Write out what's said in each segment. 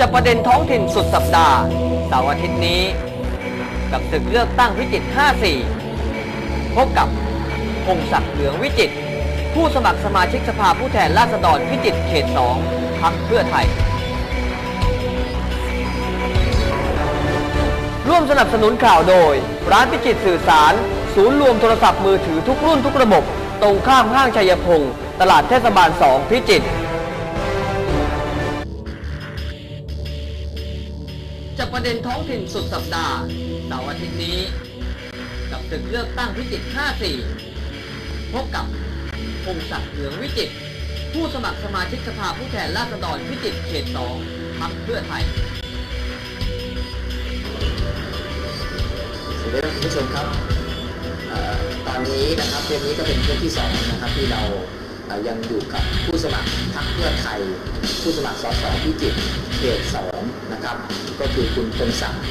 จะประเด็นท้องถิ่นสุดสัปดาห์เสาร์อาทิตย์นี้ กับศึกเลือกตั้งพิจิตร54 พบกับพงศักดิ์เหลืองวิจิตรผู้สมัครสมาชิกสภาผู้แทนราษฎรพิจิตรเขต 2พักเพื่อไทย ร่วมสนับสนุนข่าวโดย ร้านพิจิตรสื่อสาร ศูนย์รวมโทรศัพท์มือถือทุกรุ่นทุกระบบ ตรงข้ามห้างชัยพงศ์ตลาดเทศบาล 2 พิจิตร ประเด็นท้องถิ่นสุดสัปดาห์เสาร์อาทิตย์นี้ กับศึกเลือกตั้งพิจิตร54 พบกับพงศักดิ์เหลืองวิจิตรผู้สมัครสมาชิกสภาผู้แทนราษฎรพิจิตรเขต2พักเพื่อไทยสวัสดีครับคุณผู้ชมครับออตอนนี้นะครับเทปนี้ก็เป็นเทปที่สองนะครับที่เรายังอยู่กับผู้สมัครพรรคเพื่อไทย ผู้สมัครสสพิจิตรเขตสอง นะครับ ก็คือคุณพงศักดิ์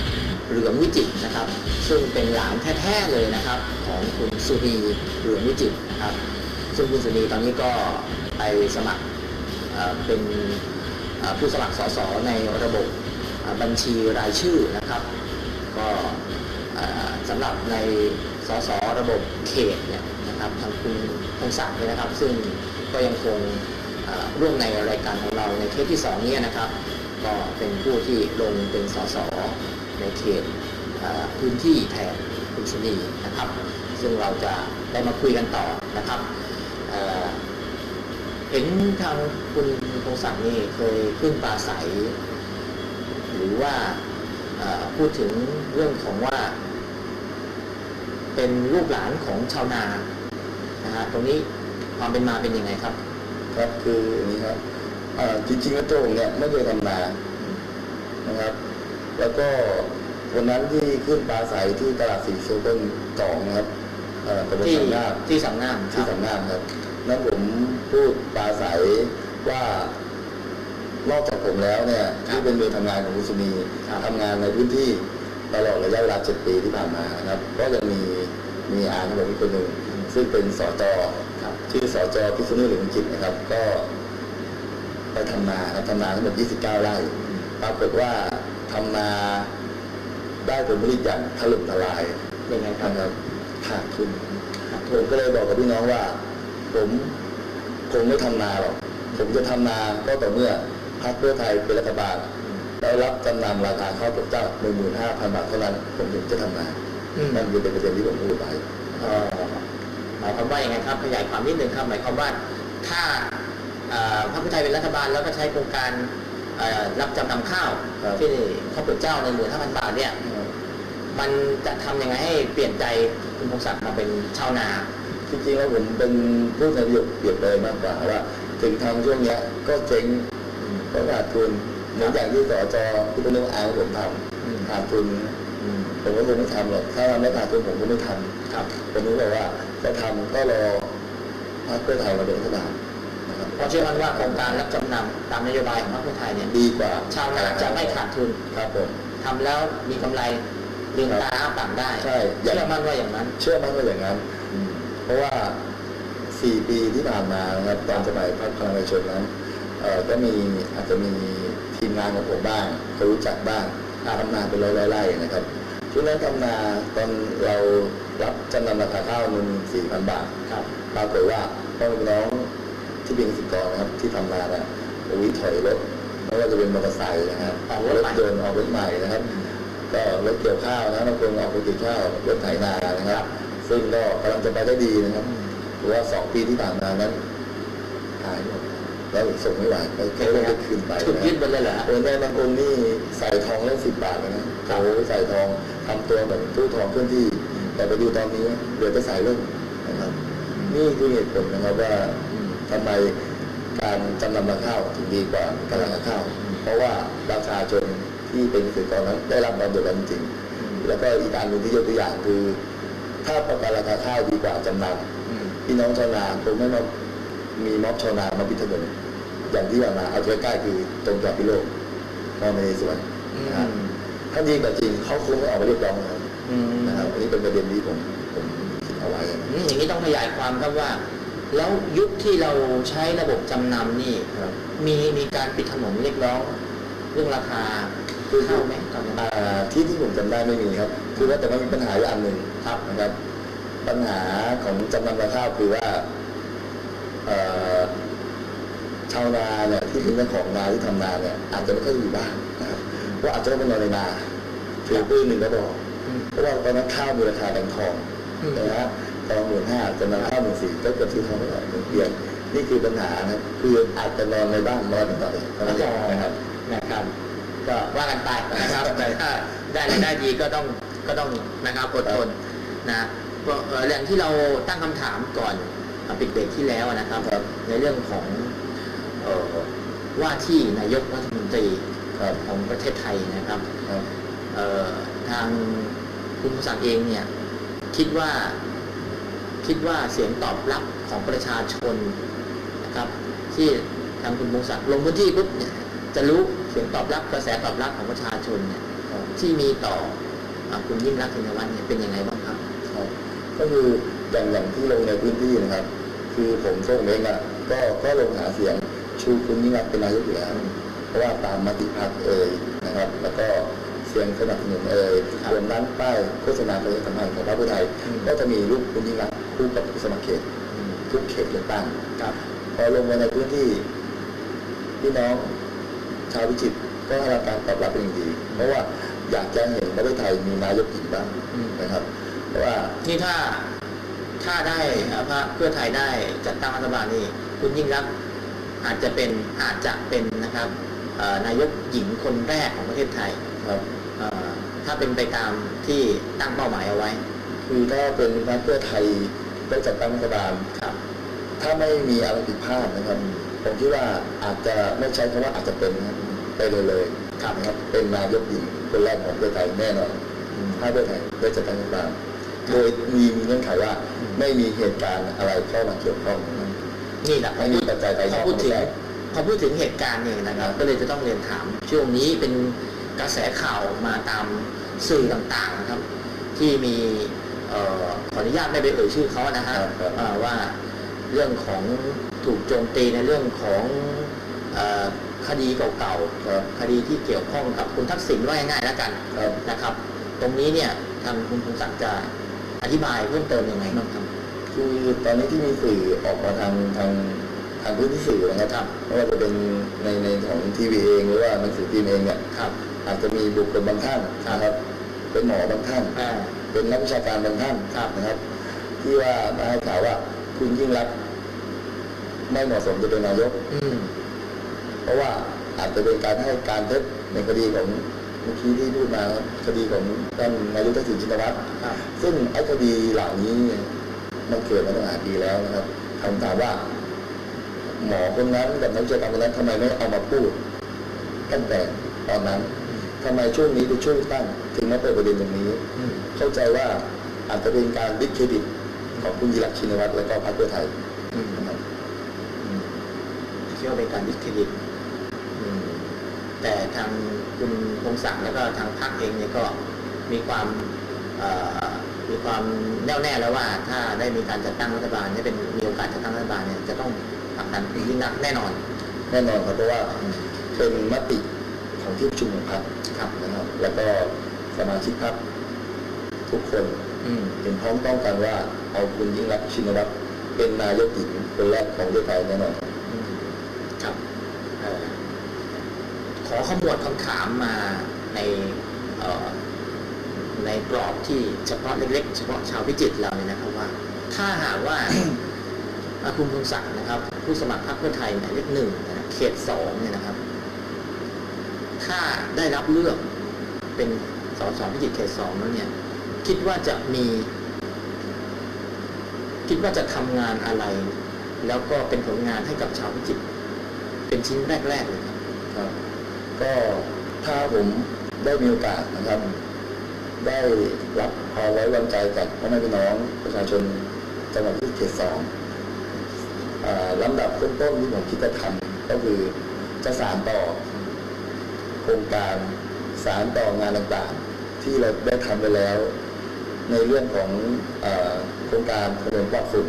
เหลืองวิจิตนะครับ ซึ่งเป็นหลานแท้ๆเลยนะครับ ของคุณสุนีเหลืองวิจิตนะครับ ซึ่งคุณสุนีตอนนี้ก็ไปสมัครเป็นผู้สมัครสสในระบบบัญชีรายชื่อนะครับ ก็สำหรับในสสระบบเขตเนี่ยนะครับทางคุณพงศักดิ์เนี่ยนะครับ ซึ่งก็ยังคงร่วมในรายการของเราในเทปที่สองเนี่ยนะครับ ก็เป็นผู้ที่ลงเป็นสสในเขตพื้นที่แทนคุณชนีนะครับ ซึ่งเราจะได้มาคุยกันต่อนะครับเห็นทางคุณพงศักดิ์นี่เคยขึ้นปราศัย หรือว่าพูดถึงเรื่องของว่า เป็นลูกหลานของชาวนานะฮะตรงนี้ความเป็นมาเป็นยังไงครับ ครับคืออย่างนี้ครับ จริงๆแล้วตัวผมเนี่ยไม่เคยทำนานะครับ แล้วก็วันนั้นที่ขึ้นปลาใสที่ตลาดสีโซต้นสองนะครับเอ่อตำบลที่สังนาบที่สังนามคที่รับสังนาบครับนั้นผมพูดปลาใสว่านอกจากผมแล้วเนี่ยที่เป็นมือทำงานของคุณสุนีทำงานในพื้นที่ตลอดระยะเวลาเจ็ดปีที่ผ่านมานะครับ ก็จะมีมีอาของผมอีกคนหนึ่งซึ่งเป็นสจครับชื่อสจพิษณุเหลืองจิตนะครับ ก็ ไปทำนาครับทำนาทั้งหมด29 ไร่ปรากฏว่าทำนาได้ผลผลิตอย่างถล่มทลายยังไงครับนะครับขาดทุนผมก็เลยบอกกับพี่น้องว่า ผมคงไม่ทำนาหรอกผมจะทำนาก็ต่อเมื่อพรรคเพื่อไทยเป็นรัฐบาลได้รับจำนำราคาข้าวตกเจ้า15,000บาทเท่านั้น ผมถึงจะทำนาอืมนั่นคือเป็นประเด็นที่ผมพูดไปเอ่อหมายความว่ายังไงครับขยายความนิดนึงครับหมายความว่าถ้าเอ่อ พรรคเพื่อไทยเป็นรัฐบาลแล้วก็ใช้โครงการเอ่อรับจำนำข้าวครับที่ข้าวเปลือกเจ้าในหมื่นห้าพันบาทเนี่ยมันจะทำยังไงให้เปลี่ยนใจคุณพงศักดิ์มาเป็นชาวนาจริงๆแล้วผมเป็นผู้ในประโยชน์เปรียบเลยมากกว่าว่าถึงทำช่วงเนี้ยก็เจ๊งเพราะขาดทุนเหมือนอย่างที่สจที่เป็นเรื่องอายผมทอืมำขาดทุนผมก็คงไม่ทำหรอกถ้าเราไม่ขาดทุนผมก็ไม่ทครับำผมรู้เลยว่าจะทำก็รอพรรคเพื่อไทยมาเป็นรัฐบาลนะครับ เพราะเชื่อมั่นว่าโครงการรับจำนำตามนโยบายของพรรคเพื่อไทยเนี่ยดีกว่าชาวนาจะไม่ขาดทุนครับผมทำแล้วมีกำไรลืมตาอ้าปากได้ใช่อย่างเชื่อมั่นว่าอย่างนั้น เชื่อมั่นว่าอย่างนั้น เพราะว่า4ปีที่ผ่านมานะครับตอนสมัยพรรคพลังประชาชนนั้นเอ่อก็มีอาจจะมีทีมงานของผมบ้างเขารู้จักบ้างทำนาเป็นร้อยๆไร่นะครับช่วงนั้นทำนาตอนเรารับจำนำราคาข้าวมันสี่พันบาทครับปรากฏว่าพ่อแม่พี่น้อง ที่เป็นเกรกรนะครับที่ทำนาเนี่ยโอ้ยถอยรถไม่ว่าจะเป็นมอเตอร์ไซค์นะครับออกรถยนต์ออกรถใหม่นะครับ ก็รถเกี่ยวข้าวนะบางคนออกรถเกี่ยวข้าวรถไถนานะครับ ซึ่งก็กำลังจะไปได้ดีนะครับเพราะว่าสองปีที่ผ่านมานั้นหายหมดแล้วส่งไม่ไหวไปแค่ไม่ได้คืนไปถูกยึดไปเลยเหรอฮะโอได้บางคนนี่ใส่ทองเล่นสิบบาทเลยนะโอ้ใส่ทองทำตัวเหมือนตู้ทองเคลื่อนที่ แต่ไปดูตอนนี้เหลือแต่สายลุ่มนะครับ นี่คือเหตุผลนะครับว่า ทำไมการจำนำราคาข้าวถึงดีกว่าการราคาข้าว เพราะว่าประชาชนที่เป็นเกษตรกรนั้นได้รับความเดือดร้อนจริง แล้วก็อีกการหนึ่งที่ยกตัวอย่างคือ ถ้าประกันราคาข้าวดีกว่าจำนำพี่น้องชาวนาคงไม่มามีม็อบชาวนามาปิดถนนอย่างที่ผ่านมาเอาใกล้ๆคือตรงกับพิโลกมอเมสวนนะครับถ้าดีกว่าจริงเขาคงไม่ออกมาเรียกร้องนะครับอืมนะครับอันนี้เป็นประเด็นที่ผมผมคิดเอาไว้นะอืมอย่างนี้ต้องขยายความครับว่า แล้วยุคที่เราใช้ระบบจำนำนี่ครับมีมีการปิดถนนเรียกร้องรื่องราคาเข้าไหมตอนนั้นอ่าที่ที่ผมจำได้ไม่มีครับ คือว่าแต่ว่ามีปัญหาอยู่อันหนึ่งครับนะครับ ปัญหาของจำนำราคาคือว่าเอ่อชาวนาเนี่ยที่เป็นเจ้าของนาที่ทำนาเนี่ยอาจจะไม่ค่อยอยู่บ้านนะครับเพราะอาจจะต้องไปนอนในนาถือปืนหนึ่งกระบอกอืมเพราะว่าตอนนั้นข้าวมีราคาดังทองอืมนะฮะ ทองหมื่นห้าจำนำข้าวหมื่นสี่ก็เกิดซื้อทองไม่ได้หนึ่งเพียงนี่คือปัญหานะครับคืออาจจะนอนในบ้านนอนหน่อยเท่านั้นเองนะครับนะครับ ก็ว่ากันไปนะครับแต่ถ้าได้รายได้ดีก็ต้องก็ต้องนะครับอดทนนะเพราะเอ่อเรื่องที่เราตั้งคำถามก่อนอะปิดเบรกที่แล้วนะครับครับในเรื่องของเอ่อว่าที่นายกรัฐมนตรีครับของประเทศไทยนะครับครับเอ่อทางคุณภูมิศักดิ์เองเนี่ยคิดว่า คิดว่าเสียงตอบรับของประชาชนนะครับที่ทางคุณภูมิศักดิ์ลงพื้นที่ปุ๊บเนี่ยจะรู้เสียงตอบรับกระแสตอบรับของประชาชนเนี่ยครับที่มีต่ออะคุณยิ่งรักษณ์ชินวัตรเนี่ยเป็นยังไงบ้างครับครับ ก็คืออย่างอย่างที่ลงในพื้นที่นะครับ คือผมส่งเองอะก็ก็ลงหาเสียงชูคุณยิ่งรักษณ์เป็นนายกอยู่แล้วเพราะว่าตามมติพักเอ่ยนะครับ แล้วก็เสียงสนับสนุนเอ่ยครับรวมทั้งป้ายโฆษณาประชาสัมพันธ์ของพรรคเพื่อไทยอืมก็จะมีรูปคุณยิ่งรัก ษณ์คู่กับผู้สมัครเขตอืมทุกเขตเลือกตั้งครับพอลงมาในพื้นที่พี่น้องชาวพิจิตรก็ให้รับการตอบรับเป็นอย่างดี เพราะว่าอยากจะเห็นประเทศไทยมีนายกหญิงบ้างอืมนะครับ เพราะว่านี่ถ้าถ้าได้อะพรรคเพื่อไทยได้จัดตั้งรัฐบาลนี่คุณยิ่งรักษณ์อาจจะเป็นอาจจะเป็นนะครับเอ่อนายกหญิงคนแรกของประเทศไทยครับเอ่อถ้าเป็นไปตามที่ตั้งเป้าหมายเอาไว้ คือถ้าเป็นพรรคเพื่อไทย ได้จัดตั้งรัฐบาลครับ ถ้าไม่มีอะไรผิดพลาดนะครับ ผมคิดว่าอาจจะไม่ใช้คำว่าอาจจะเป็นนะครับไปเลยเลยครับนะครับเป็นนายกหญิงคนแรกของเพื่อไทยแน่นอนถ้าเพื่อไทยได้จัดตั้งรัฐบาลโดยมีมีเงื่อนไขว่าไม่มีเหตุการณ์อะไรเข้ามาเกี่ยวข้องนะครับนี่แหละไม่มีปัจจัยภายนพออกพูดถึงเข้ามาแทรกพอพูดถึงเหตุการณ์เนี่ยนะครับ ก็เลยจะต้องเรียนถาม ช่วงนี้เป็นกระแสข่าวมาตามสื่อต่างๆนะครับ ที่มีเอ่อ ขออนุญาตไม่ไปเอ่ยชื่อเขานะฮะครับครับเอ่อว่าเรื่องของถูกโจมตีในเรื่องของเอ่อคดีเก่าครับๆคดีที่เกี่ยวข้องกับคุณทักษิณว่าง่ายๆแล้วกันครับนะครับ ตรงนี้เนี่ยทางคุณพงศักดิ์จะอธิบายเพิ่มเติมยังไงบ้างครับคือตอนนี้ที่มีสื่อออกมาทางทางทางพื้นที่สื่อนะครับไม่ว่าจะเป็นในในของทีวีเองหรือว่าหนังสือพิมพ์เองเนี่ยครับอาจจะมีบุคคลบางท่านนะครับเป็นหมอบางท่านอ่า เป็นนักวิชาการบางท่านครับนะครับ ที่ว่ามาให้ข่าวว่าคุณยิ่งรักษณ์ไม่เหมาะสมจะเป็นนายกอืมเพราะว่าอาจจะเป็นการให้การเท็จในคดีของเมื่อกี้ที่พูดมาครับคดีของท่านนายกทักษิณชินวัตรครับซึ่งไอ้คดีเหล่านี้เนี่ยมันเกิดมาตั้งหลายปีแล้วนะครับคำถามว่า หมอคนนั้นกับนักวิชาการคนนั้นทำไมไม่เอามาพูดตั้งแต่ตอนนั้น ทำไมช่วงนี้เป็นช่วงตั้งถึงมาเปิดประเด็นตรงนี้อืมเข้าใจว่าอาจจะเป็นการดิสเครดิตของคุณยิ่งรักษณ์ชินวัตรและก็พรรคเพื่อไทยอืมนะครับอืมเชื่อว่าเป็นการดิสเครดิตอืมแต่ทางคุณพงศักดิ์แล้วก็ทางพรรคเองเนี่ยก็มีความเอ่อมีความแน่วแน่แล้วว่า ถ้าได้มีการจัดตั้งรัฐบาลได้เป็นมีโอกาสจัดตั้งรัฐบาลเนี่ยจะต้องผลักดันคุณยิ่งรักษณ์แน่นอน แน่นอนครับเพราะว่าอืมเป็นมติ ของที่ประชุมของพรรคครับนะครับ แล้วก็สมาชิกพรรคทุกคนอืมเห็นพ้องต้องกันว่าเอาคุณยิ่งรักษณ์ชินวัตรเป็นนายกหญิงคนแรกของประเทศไทยแน่นอนครับอืมครับเอ่อขอขมวดคำถามมาในเอ่อในกรอบที่เฉพาะเล็กๆ เฉพาะชาวพิจิตรเราเนี่ยนะครับว่า ถ้าหากว่าอะคุณพงศักดิ์นะครับ ผู้สมัครพรรคเพื่อไทยหมายเลขหนึ่งนะเขตสองเนี่ยนะครับ ถ้าได้รับเลือกเป็นสสพิจิตรเขตสองแล้วเนี่ยคิดว่าจะมี คิดว่าจะทำงานอะไร แล้วก็เป็นผลงานให้กับชาวพิจิตรเป็นชิ้นแรกๆเลยครับก็ถ้าผมได้มีโอกาสนะครับ ได้รับความไว้วางใจจากพ่อแม่พี่น้องประชาชนจังหวัดที่เขตสองลำดับต้นๆที่ผมคิดจะทำก็คือจะสานต่อ โครงการสารต่องานต่างๆ ที่เราได้ทำไปแล้ว ในเรื่องของโครงการถนนปลอดฝุ่น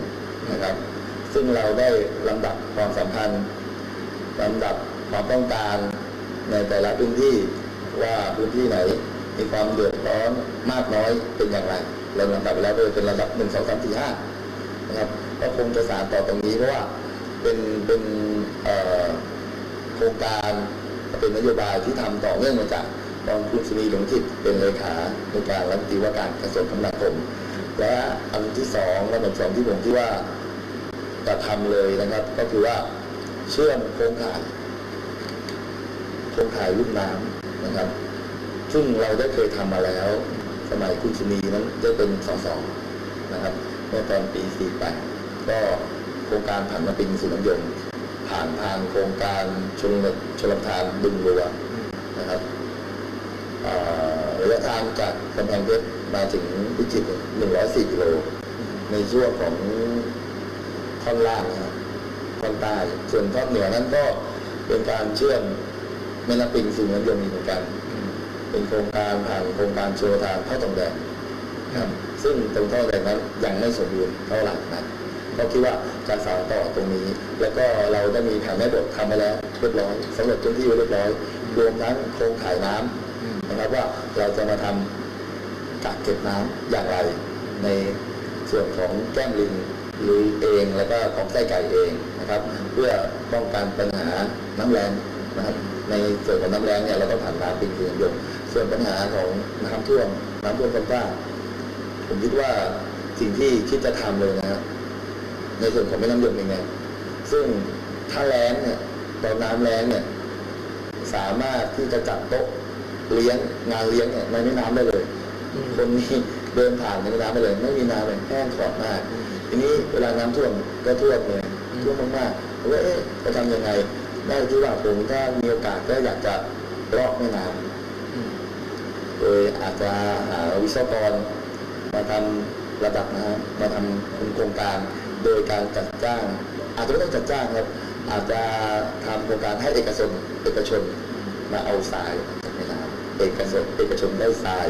นะครับ ซึ่งเราได้ลำดับความสัมพันธ์ลำดับความต้องการในแต่ละพื้นที่ว่าพื้นที่ไหนมีความเดือดร้อนมากน้อยเป็นอย่างไร เราลำดับไปแล้วโดยเป็นระดับหนึ่งสองสามสี่ห้านะครับก็คงจะสานต่อตรงนี้เพราะว่าเป็นเป็นโครงการ เป็นนโยบายที่ทำต่อเนื่องมาจากตอนคุณสุนีหลวงจิตเป็นเลขาในการรัฐมนตรีว่าการกระทรวงคมนาคม และอันที่สองระดับสองที่ผมคิดว่าจะทำเลยนะครับ ก็คือว่าเชื่อมโครงข่ายโครงข่ายลุ่มน้ำนะครับ ซึ่งเราได้เคยทำมาแล้ว สมัยคุณชนีนั้นได้เป็นสสนะครับเมื่อตอนปี 48 ก็โครงการผ่านมาเป็นสุนทรยนต์ ผ่านทางโครงการชลชลประทานบึงบัวนะครับระยะทางจากกำแพงเพชรมาถึงพิจิตร104กิโล ในช่วงของท่อนล่างนะครับท่อนใต้ส่วนท่อนเหนือนั้นก็เป็นการเชื่อมแม่น้ำปิงสู่แม่น้ำยมีเหมือนกัน เป็นโครงการผ่านโครงการโชว์ทางท่อตองแดงครับซึ่งตรงท่อแดงนั้นยังไม่สมบูรณ์เท่าไหร่นะก็คิดว่า จะสานต่อตรงนี้ แล้วก็เราได้มีแผนแม่บททำมาแล้วเรียบร้อยสำเร็จพื้นที่เรียบร้อย รวมทั้งโครงข่ายน้ำนะครับว่าเราจะมาทำกักเก็บน้ำอย่างไร ในส่วนของแก้มลิงหรือเองแล้วก็ของไส้ไก่เองนะครับ เพื่อป้องกันปัญหาน้ำแรงนะครับในส่วนของน้ำแรงเนี่ยเราต้องผ่านน้ำปิงเกลือยงส่วนปัญหาของน้ำท่วมน้ำท่วมต้นกล้าผมคิดว่าสิ่งที่คิดจะทำเลยนะครับ ในส่วนของแม่น้ำยมเองเนี่ยซึ่งถ้าแล้งเนี่ยตอนน้ำแล้งเนี่ยสามารถที่จะจัดโต๊ะเลี้ยงงานเลี้ยงเนี่ยในแม่น้ำได้เลย คนนี้เดินผ่านในแม่น้ำไปเลย ไม่มีน้ำเลยแห้งขอดมาก ทีนี้เวลาน้ำท่วมก็ท่วมเลยท่วมมากๆผมว่าเอ๊ะจะทำยังไงได้ที่ว่าผมถ้ามีโอกาสก็อยากจะลอกแม่น้ำโดยอาจจะหาวิศวกรมาทำระดับน้ำมาทำโครงการ โดยการจัดจ้าง อาจจะไม่ต้องจัดจ้างครับอาจจะทำโครงการให้เอกชนเอกชนมาเอาทรายจากแม่น้ำเอกชนเอกชนได้ทราย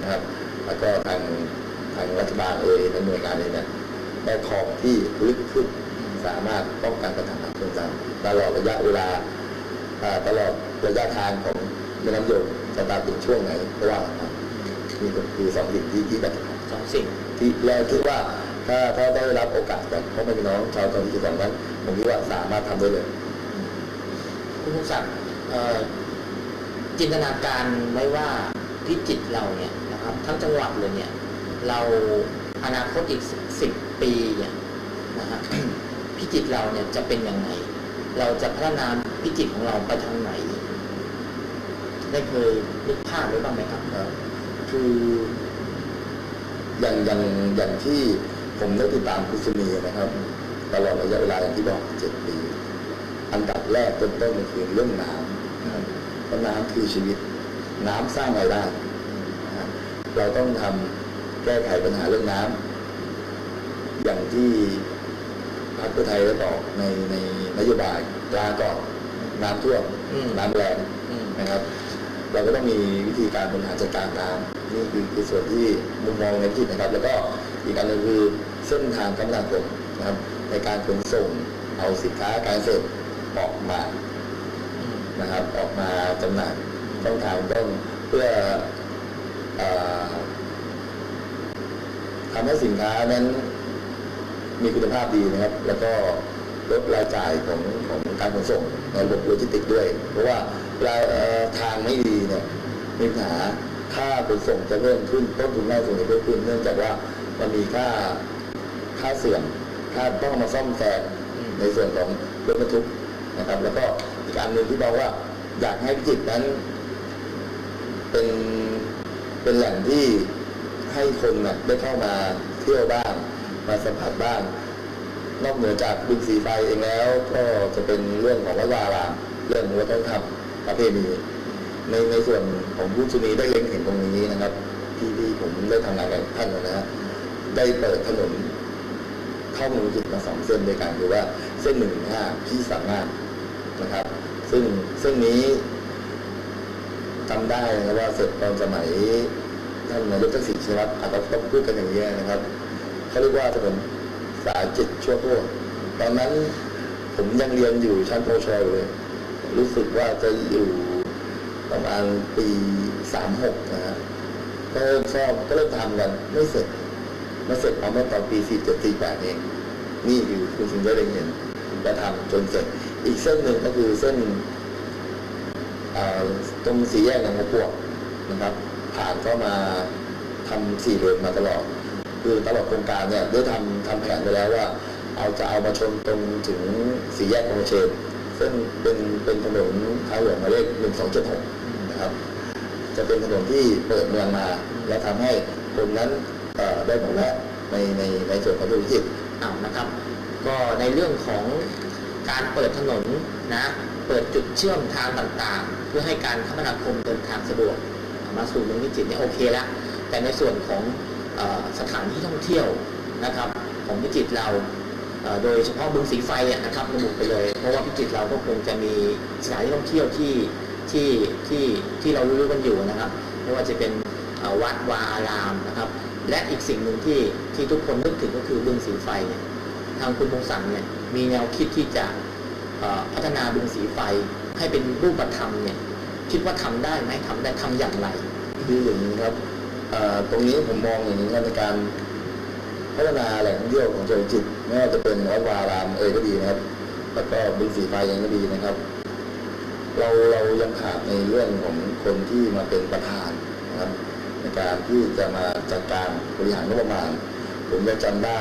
นะครับแล้วก็ทางทางรัฐบาลเอยในหน่วยงานเองเนี่ยได้คลองที่ลึกขึ้นสามารถป้องกันปัญหาน้ำท่วมได้ตลอดระยะเวลาอ่าตลอดระยะทางของแม่น้ำยมจะตามถึงช่วงไหนเพราะว่านี่ก็คือสองสิ่งที่ที่แบบสองสิ่งที่แล้วคิดว่า ถ้าถ้าได้รับโอกาสจากพ่อแม่พี่น้องชาวจังหวัดที่สองนั้นผมคิดว่าสามารถทำได้เลยคุณพงศักดิ์เอ่อจินตนาการไว้ว่าพิจิตรเราเนี่ยนะครับ ทั้งจังหวัดเลยเนี่ย เราอนาคตอีกสิบปีเนี่ยนะฮะพิจิตรเราเนี่ยจะเป็นยังไง เราจะพัฒนาพิจิตรของเราไปทางไหน ได้เคยนึกภาพไว้บ้างไหมครับครับคืออย่างอย่างอย่างที่ ผมได้ติดตามคุณสุนีนะครับ ตลอดระยะเวลาอย่างที่บอกเจ็ดปี อันดับแรกต้นต้นก็คือเรื่องน้ำนะครับเพราะน้ำคือชีวิต น้ำสร้างรายได้นะครับเราต้องทำแก้ไขปัญหาเรื่องน้ำอย่างที่พรรคเพื่อไทยได้บอกในในนโยบายลาก่อนน้ำท่วมอืมน้ำแรงอืมนะครับ เราก็ต้องมีวิธีการบริหารจัดการน้ำ นี่คือคือส่วนที่มุมมองในที่นะครับ แล้วก็อีกอันหนึงคือเส้นทางคมนาคมนะครับ ในการขนส่งเอาสินค้าการเกษตรออกมานะครับ ออกมาจำหน่ายต้องทางต้องเพื่อออทำให้สินค้านั้นมีคุณภาพดีนะครับ แล้วก็ลดรายจ่ายของของการขนส่งในระบบโลจิสติกส์ด้วย เพราะว่าเวลาทางไม่ดีเนี่ยมีปัญหา ค่าขนส่งจะเพิ่มขึ้นต้นทุนค่าขนส่งจะเพิ่มขึ้นเนื่องจากว่ามันมีค่าค่าเสื่อมค่าต้องมาซ่อมแซมในส่วนของรถบรรทุกนะครับ แล้วก็อีกอันหนึ่งที่บอกว่า อยากให้พิจิตรนั้น เป็นเป็นแหล่งที่ให้คนนะได้เข้ามาเที่ยวบ้างมาสัมผัสบ้างนอกเหนือจากบึงสีไฟเองแล้ว ก็จะเป็นเรื่องของวัดวาอารามเรื่องวัฒนธรรมประเพณี ในในส่วนของผู้ชนีได้เล็งเห็นตรงนี้นะครับ ที่ที่ผมได้ทำงานกับท่านนะฮะได้เปิดถนนเข้ามืองพิจิตมาสองเส้นด้วยกันคือว่าเส้นหนึ่งห้าที่สามารถนะครับ ซึ่งเส้นนี้จำได้นะครับว่าเสร็จตอนสมัยท่านนายกทักษิณชินวัตรอาจจะต้องพูดกันอย่างนี้นะครับเขาเรียกว่าถนนสายจิตชั่วโคตรตอนนั้นผมยังเรียนอยู่ชั้นปวชอยเลย รู้สึกว่าจะอยู่ ประมาณปีสามหกนะฮะก็เริ่มซ่อมก็เริ่มทำกันไม่เสร็จม่เสร็จเอาเมื่อตอนปีสี่เจ็ดสี่แปดเอง นี่คือคุณสิงห์ได้เห็นจะทำจนเสร็จ อีกเส้นหนึ่งก็คือเส้นตรงสี่แยกหนองหัวปวกนะครับ ผ่านเข้ามาทำสี่เลนมาตลอด คือตลอดโครงการเนี่ยได้ทำทำแผนไปแล้วว่า เอาจะเอามาชนตรงถึงสี่แยกโอเชนซึ่งเป็นเป็นถนนทางหลวงหมายเลขหนึ่งสองเจ็ดหก นะครับ จะเป็นถนนที่เปิดเมืองมา และทำให้คนนั้นได้มาแวะในในในส่วนของธุรกิจเอานะครับ ก็ในเรื่องของการเปิดถนนนะเปิดจุดเชื่อมทางต่างๆ เพื่อให้การคมนาคมเดินทางสะดวกมาสู่เมืองพิจิตรเนี่ยโอเคแล้วแต่ในส่วนของอสถานที่ท่องเที่ยวนะครับ ของพิจิตรเราโดยเฉพาะบึงสีไฟอะนะครับระบุไปเลย เพราะว่าพิจิตรเราก็คงจะมีสถานที่ท่องเที่ยวที่ ที่ที่ที่เรารู้กันอยู่นะครับไม่ว่าจะเป็นวัดวาอารามนะครับ และอีกสิ่งหนึ่งที่ที่ทุกคนนึกถึงก็คือบึงสีไฟเนี่ยทางคุณมงสันเนี่ยมีแนวคิดที่จะพัฒนาบึงสีไฟให้เป็นรูปธรรมเนี่ยคิดว่าทำได้ไหมทำได้ทำอย่างไรคืออย่างนี้ครับตรงนี้ผมมองอย่างนี้ในการพัฒนาแหล่งท่องเที่ยวของจังหวัดจิตไม่ว่าจะเป็นวัดวารามเอ่ยก็ดีนะครับแล้วก็บึงสีไฟยังก็ดีนะครับ เราเรายังขาดในเรื่องของคนที่มาเป็นประธานนะครับในการที่จะมาจัดการบริหารงบประมาณ ผมยังจำได้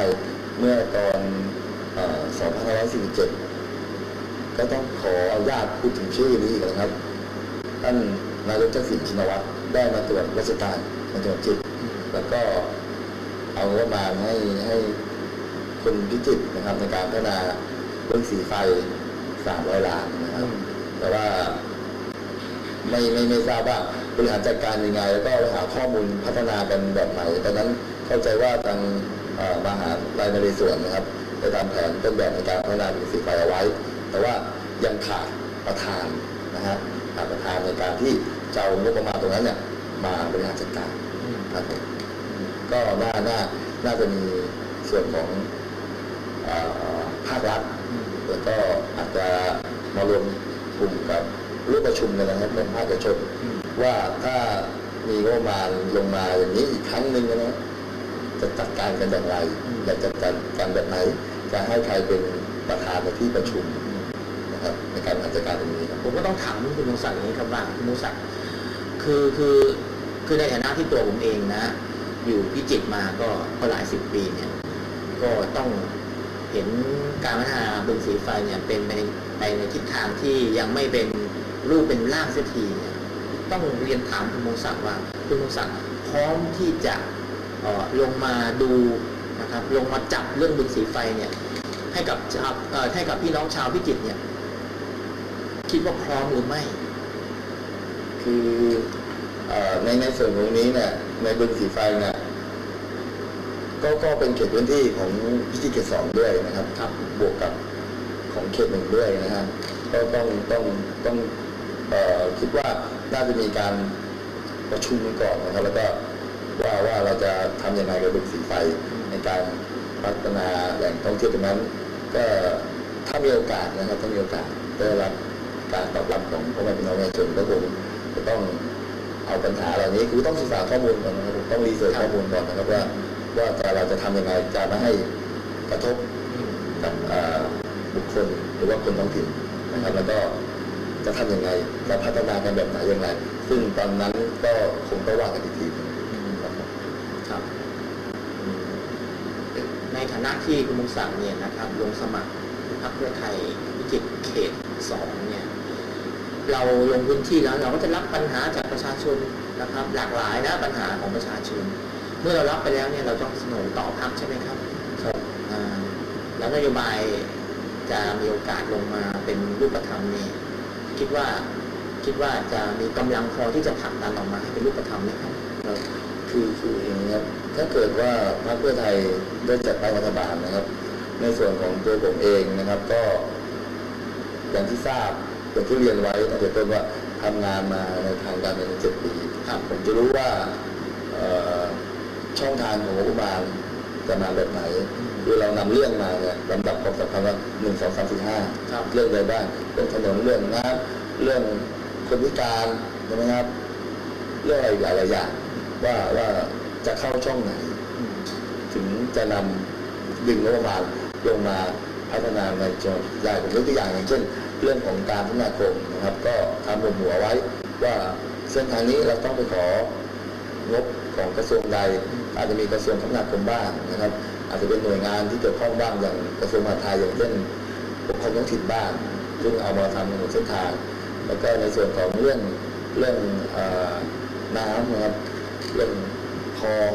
เมื่อตอนเอ่อ2547 ก็ต้องขออนุญาตพูดถึงชื่อนี้อีกนะครับ ท่านนายกทักษิณชินวัตรได้มาตรวจราชการในจังหวัดจิต แล้วก็เอางบประมาณให้ให้คนพิจิตนะครับในการพัฒนาเรื่องสีไฟ 300 ล้านนะครับ แต่ว่าไม่ไม่ไม่ทราบว่าบริหารจัดการยังไง แล้วก็หาข้อมูลพัฒนากันแบบไหนตอนนั้นเข้าใจว่าทางอ่อมหาลัยนเรศวรนะครับได้ตามแผนต้นแบบในการพัฒนาเป็นสีไฟเอาไว้ แต่ว่ายังขาดประธานนะฮะขาดประธานในการที่จะเอางบประมาณตรงนั้นเนี่ยมาบริหารจัดการครับก็น่าน่าน่าจะมีส่วนของภาครัฐแล้วก็อาจจะมารวม กลุ่มกับร่วมประชุมกันนะครับของภาคเอกชนว่าถ้ามีงบประมาณลงมาอย่างนี้อีกครั้งหนึ่งนะจะจัดการกันอย่างไรอยากจะจัดการแบบไหนจะให้ใครเป็นประธานในที่ประชุมนะครับในการบริหารจัดการตรงนี้ผมก็ต้องถามคุณมงศักดิ์อย่างนี้ครับว่าคุณมงศักคือคือคือในฐานะที่ตัวผมเองนะ อยู่พิจิตรมาก็ก็หลายสิบปีเนี่ยก็ต้อง เห็นการพัฒนาบึงสีไฟเนี่ยเป็นไปในในทิศทางที่ยังไม่เป็นรูปเป็นร่างเสียทีเนี่ยต้องเรียนถามคุณมงศักดิ์ว่าคุณมงศักดิ์พร้อมที่จะออลงมาดูนะครับลงมาจับเรื่องบึงสีไฟเนี่ยให้กับชาวให้กับพี่น้องชาวพิจิตรเนี่ยคิดว่าพร้อมหรือไม่ คือเอ่อในในส่วนตรงนี้เนี่ยในบึงสีไฟเนี่ย ก็ก็เป็นเขตพื้นที่ของพิจิตรเขตสองด้วยนะครับครับบวกกับของเขตหนึ่งด้วยนะฮะก็ต้องต้องต้องเอ่อคิดว่าน่าจะมีการประชุมกันก่อนนะครับแล้วก็ว่าว่าเราจะทำยังไงกับบึงสีไฟในการพัฒนาแหล่งท่องเที่ยวตรงนั้น ก็ถ้ามีโอกาสนะครับถ้ามีโอกาสได้รับการตอบรับของพ่อแม่พี่น้องประชาชนก็คงจะต้องเอาปัญหาเหล่านี้คือต้องศึกษาข้อมูลก่อนนะครับต้องรีเสิร์ชข้อมูลก่อนนะครับว่า ว่าจะเราจะทำยังไงจะไม่ให้กระทบกับบุคคลหรือว่าคนท้องถิ่นนะครับแล้วก็จะทำยังไงจะพัฒนากันแบบไหนย่างไรซึ่งตอนนั้นก็คงต้องว่ากันอีกทีนะครับในฐานะที่คุณมงศักดิ์เนี่ยนะครับ ลงสมัครพรรคเพื่อไทยพิจิตรเขตสองเนี่ยเราลงพื้นที่แล้วเราก็จะรับปัญหาจากประชาชนนะครับ หลากหลายนะปัญหาของประชาชน เมื่อเรารับไปแล้วเนี่ยเราต้องเสนอต่อพรรคใช่ไหมครับครับแล้วนโยบายจะมีโอกาสลงมาเป็นรูปธรรมเนี่ยคิดว่าคิดว่าจะมีกำลังพอที่จะผลักดันออกมาให้เป็นรูปธรรมไหมครับครับคือคืออย่างนี้ครับถ้าเกิดว่าพรรคเพื่อไทยได้จัดตั้งรัฐบาลนะครับ ในส่วนของตัวผมเองนะครับ ก็อย่างที่ทราบอย่างที่เรียนไว้ตั้งแต่ต้นว่าทำงานมาในทางการเมืองเจ็ดปีครับผมจะรู้ว่าเอ่อ ช่องทางของงบประมาณจะมาแบบไหนคือเรานำเรื่องมาเนี่ยลำดับความสำคัญว่าหนึ่งสองสามสี่ห้าครับเรื่องใดบ้างเรื่องถนนเรื่องน้ำเรื่องคนพิการใช่ไหมครับเรื่องอะไรหลายๆอย่างว่าว่าจะเข้าช่องไหน ถึงจะนำดึงงบประมาณลงมาพัฒนาในจังหวัดใหญ่ผมยกตัวอย่างอย่างเช่น เรื่องของการพัฒนาคมนะครับ ก็ทำหัวหัวไว้ว่าเส้นทางนี้เราต้องไปของบของกระทรวงใดอาจจะมีกระทรวงคมนาคมบ้างนะครับ อาจจะเป็นหน่วยงานที่เกี่ยวข้องบ้างอย่างกระทรวงมหาดไทยอย่างเช่นปกครองท้องถิ่นบ้างซึ่งเอามาทำถนนเส้นทาง แล้วก็ในส่วนของเรื่องเรื่องอน้ำนะครับเรื่องคลอง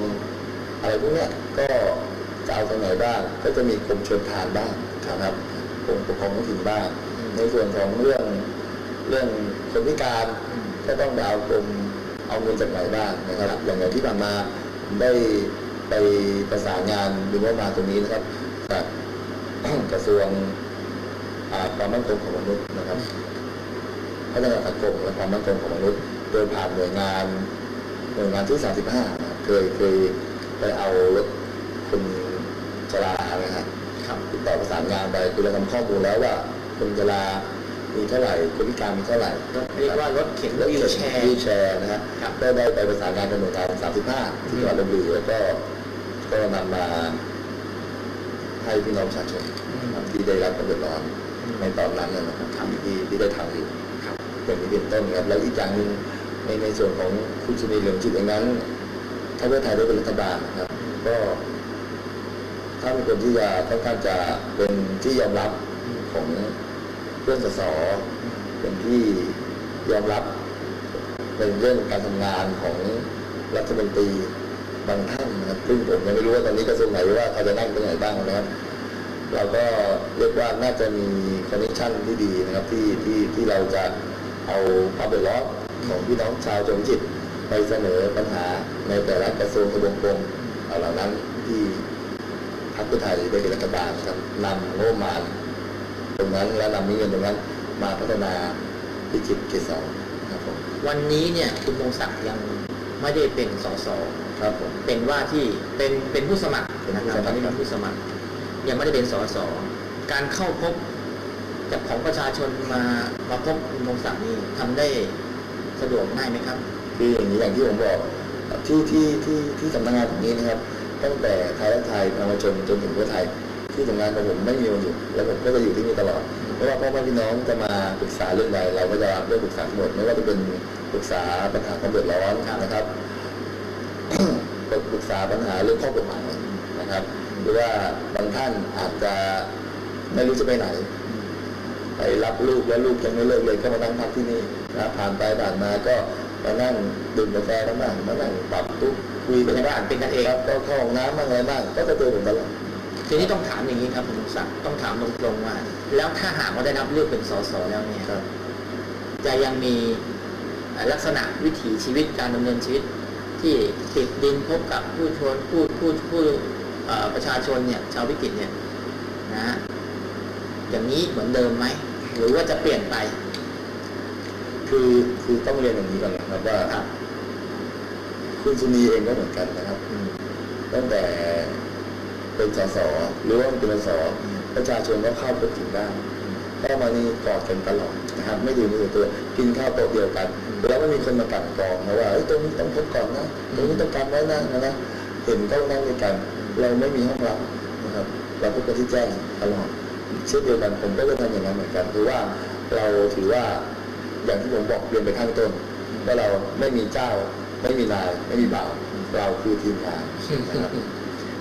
อะไรพวกนี้ก็จะเอาตรงไหนบ้าง ก็จะมีกรมชลทานบ้างนะครับกรมปกครองท้องถิ่นบ้าง ในส่วนของเรื่องเรื่องคนพิการก็ต้องเอากรมเอาเงินจากไหนบ้างนะครับอย่างอย่างที่ผ่านมา ได้ไปประสานงานดูว่ามาตรงนี้นะครับจากกระทรวงอ่าความมั่นคงของมนุษย์นะครับพัฒนาสังคมและความมั่นคงของมนุษย์ โดยผ่านหน่วยงานหน่วยงานที่ 35นะครับเคยเคยไปเอารถคนชรานะฮะครับติดต่อประสานงานไปคือเราทำข้อมูลแล้วว่าคนชรา มีเท่าไหร่คนพิการมีเท่าไหร่เรียกว่ารถเข็นรถวิวแชร์วิวแชร์นะฮะครับก็ได้ไปประสานงานกับหน่วยงาน35 ที่จังหวัดลบบุรีแล้วก็ก็นำมาให้พี่น้องประชาชนนะครับที่ได้รับความเดือดร้อนในตอนนั้นนะครับที่ที่ที่ได้ทำอยู่ครับอย่างนี้เป็นต้นครับแล้วอีกอย่างหนึ่งในในส่วนของคุณสุนีเหลืองจิตเองนั้นถ้าเพื่อไทยได้เป็นรัฐบาลนะครับ ก็ถ้าเป็นคนที่จะค่อนข้างจะเป็นที่ยอมรับของ เรื่องสสเป็นที่ยอมรับในเรื่องการทำงานของรัฐมนตรีบางท่านนะครับซึ่งผมยังไม่รู้ว่าตอนนี้กระทรวงไหนว่าเขาจะนั่งตรงไหนบ้างนะครับ เราก็เรียกว่าน่าจะมีคอนเนคชั่นที่ดีนะครับที่ที่ที่เราจะเอาความเดือดร้อนของพี่น้องชาวจังหวัดพิจิตไปเสนอปัญหาในแต่ละกระทรวงทบวงกรมเหล่านั้นที่พรรคเพื่อไทยได้เป็นรัฐบาลครับนำงบประมาณ ตรงนั้นและนำเงินตรงนั้นมาพัฒนาพิจิตรเขตสองครับผมวันนี้เนี่ยคุณพงศักดิ์ยังไม่ได้เป็นสสครับผมเป็นว่าที่เป็นเป็นผู้สมัครเป็นผู้นะครับสมัครตอนนี้เป็นผู้สมัคร ยังไม่ได้เป็นสสการเข้าพบกับของประชาชนมามาพบคุณพงศักดิ์นี่ทำได้สะดวกง่ายไหมครับคืออย่างนี้อย่างที่ผมบอกที่ที่ที่ที่สำนักงานตรงนี้นะครับ ตั้งแต่ไทยรักไทยประชาชนจนถึงเพื่อไทย ที่ทำงานของผมไม่มีวันหยุดแล้วผมก็จะอยู่ที่นี่ตลอดไม่ว่าพ่อแม่พี่น้องจะมาปรึกษาเรื่องใดเราก็จะรับเรื่องปรึกษาทั้งหมดไม่ว่าจะเป็นปรึกษาปัญหาความเดือดร้อนนะครับปรึกษาปัญหาเรื่องข้อกฎหมายนะครับ หรือว่าบางท่านอาจจะไม่รู้จะไปไหน ไปรับลูกแล้วลูกยังไม่เลิกเลยก็มานั่งพักที่นี่นะผ่านไปผ่านมาก็มานั่งดื่มกาแฟกันบ้างมานั่งปรับทุกคุยกันบ้างเป็นกันเองครับก็เข้าห้องน้ำบ้างอะไรบ้างก็จะเจอผมตลอด ทีนี้ต้องถามอย่างนี้ครับคุณพงศักดิ์ต้องถามตรงๆว่า แล้วถ้าหากว่าได้รับเลือกเป็นสสแล้วเนี่ยครับจะยังมีเอ่อลักษณะวิถีชีวิตการดำเนินชีวิตที่ติดดินพบกับผู้ชนผู้ผู้ผู้เอ่อประชาชนเนี่ยชาวพิจิตรเนี่ยนะฮะอย่างนี้เหมือนเดิมไหมหรือว่าจะเปลี่ยนไป คือคือต้องเรียนอย่างนี้ก่อนนะครับว่าครับคุณสุนีเองก็เหมือนกันนะครับอืมตั้งแต่ เป็นสสหรือว่าเป็นสสประชาชนก็เข้าพบถึงได้เข้ามานี่กอดกันตลอดนะครับไม่ดื่มไม่ดื่มตัวกินข้าวโต๊ะเดียวกัน แล้วไม่มีคนมากลั่นกรองนะว่าเอ้ยตรงนี้ต้องพบก่อนนะตรงนี้ต้องการไว้นะนะนะเห็นก็นั่งด้วยกัน เราไม่มีห้องรับนะครับเราพบกันที่แจ้งตลอดเช่นเดียวกันผมก็จะทำอย่างนั้นเหมือนกันคือว่าเราถือว่าอย่างที่ผมบอกเรียนไปข้างต้นว่าเราไม่มีเจ้า ไม่มีนาย ไม่มีบ่าวเราคือทีมงานนะครับ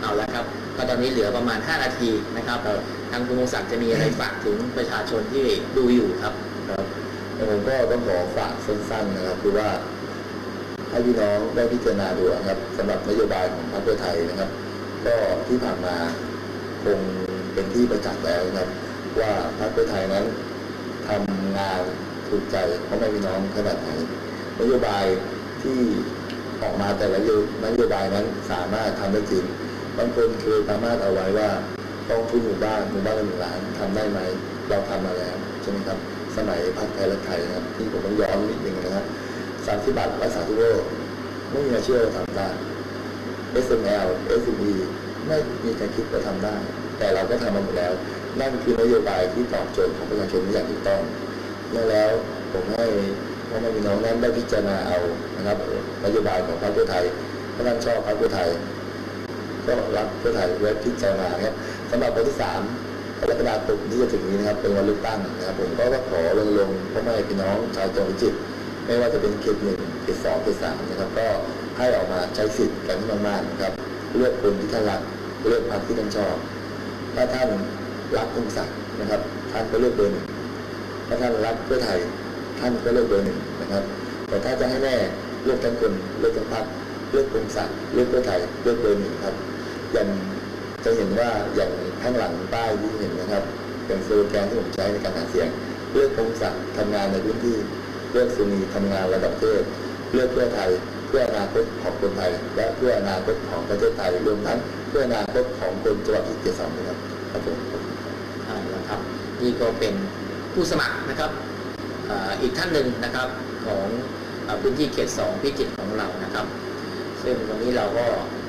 เอาละครับ ก็ตอนนี้เหลือประมาณ 5 นาทีนะครับทางคุณพงศักดิ์จะมีอะไรฝากถึงประชาชนที่ดูอยู่ครับครับแล้วผมก็ต้องขอฝากสั้นๆนะครับคือว่าให้พี่น้องได้พิจารณาดูนะครับสำหรับนโยบายของพรรคเพื่อไทยนะครับ ก็ที่ผ่านมาคงเป็นที่ประจักษ์แล้วนะครับ ว่าพรรคเพื่อไทยนั้นทำงานถูกใจพ่อแม่พี่น้องขนาดไหนนโยบายที่ออกมาแต่ละนโยบายนั้นสามารถทำได้จริง บางคนเคยสามารถเอาไว้ว่าต้องทุนหมู่บ้านหมู่บ้านละหนึ่งล้านทำได้ไหมเราทำมาแล้วใช่ไหมครับ สมัยพรรคไทยรักไทยนะครับที่ผมต้องย้อนนิดนึงนะครับสามสิบบาทรักษาทุกโรคไม่มีใครเชื่อว่าทำได้ SML SME ไม่มีใครคิดว่าทำได้ แต่เราก็ทำมาหมดแล้ว นั่นคือนโยบายที่ตอบโจทย์ของประชาชนอย่างถูกต้องและแล้วผมให้พ่อแม่พี่น้องนั้นได้พิจารณาเอานะครับนโยบายของพรรคเพื่อไทยถ้าท่านชอบพรรคเพื่อไทย ก็รับเพื่อไทยไว้พิจารณาครับสำหรับวันที่สามกรกฎาคมที่จะถึงนี้นะครับเป็นวันเลือกตั้งนะครับผมก็ขอลงลงพ่อแม่พี่น้องชาวจังหวัดพิจิต ไม่ว่าจะเป็นเขตหนึ่งเขตสองเขตสามนะครับก็ให้ออกมาใช้สิทธิ์กันมากๆนะครับเลือกคนที่ท่านรักเลือกพรรคที่ท่านชอบ ถ้าท่านรักพงศักดิ์นะครับ ท่านก็เลือกเบอร์หนึ่งถ้าท่านรักเพื่อไทยท่านก็เลือกเบอร์หนึ่งนะครับแต่ถ้าจะให้แม่เลือกทั้งคนเลือกทั้งพรรคเลือกพงศักดิ์เลือกเพื่อไทยเลือกเบอร์หนึ่งครับ อย่างจะเห็นว่าอย่างข้างหลังป้ายที่เห็นนะครับ เป็นสโลแกนที่ผมใช้ในการหาเสียง เลือกพงศักดิ์ทำงานในพื้นที่เลือกสุนีทำงานระดับประเทศเลือกเพื่อไทยเพื่ออนาคตของคนไทย และเพื่ออนาคตของประเทศไทยรวมทั้งเพื่ออนาคตของคนจังหวัดพิจิตรสองนะครับครับผมอ่านะครับนี่ก็เป็นผู้สมัครนะครับอีกท่านหนึ่งนะครับของพื้นที่เขตสองพิจิตรของเรานะครับ ซึ่งวันนี้เราก็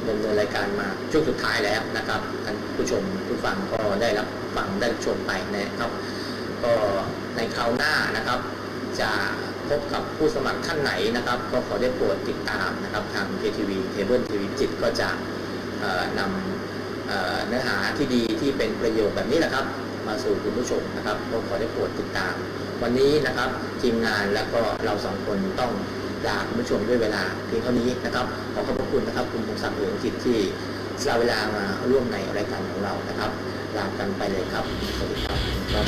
ดำเนินรายการมาช่วงสุดท้ายแล้วนะครับท่านผู้ชมผู้ฟังก็ได้รับฟังได้ชมไปนะครับ ก็ในคราวหน้านะครับ จะพบกับผู้สมัครท่านไหนนะครับ ก็ขอได้โปรดติดตามนะครับทาง KTV เคเบิลทีวีจิตก็จะนำเนื้อหาที่ดีที่เป็นประโยชน์แบบนี้แหละครับ มาสู่คุณผู้ชมนะครับก็ขอได้โปรดติดตาม วันนี้นะครับทีมงานแล้วก็เราสองคนต้อง ลาคุณผู้ชมด้วยเวลาเพียงเท่านี้นะครับขอขอบพระคุณนะครับคุณพงศักดิ์เหลืองจิตที่สละเวลามาร่วมในรายการของเรานะครับลากันไปเลยครับสวัสดีครับ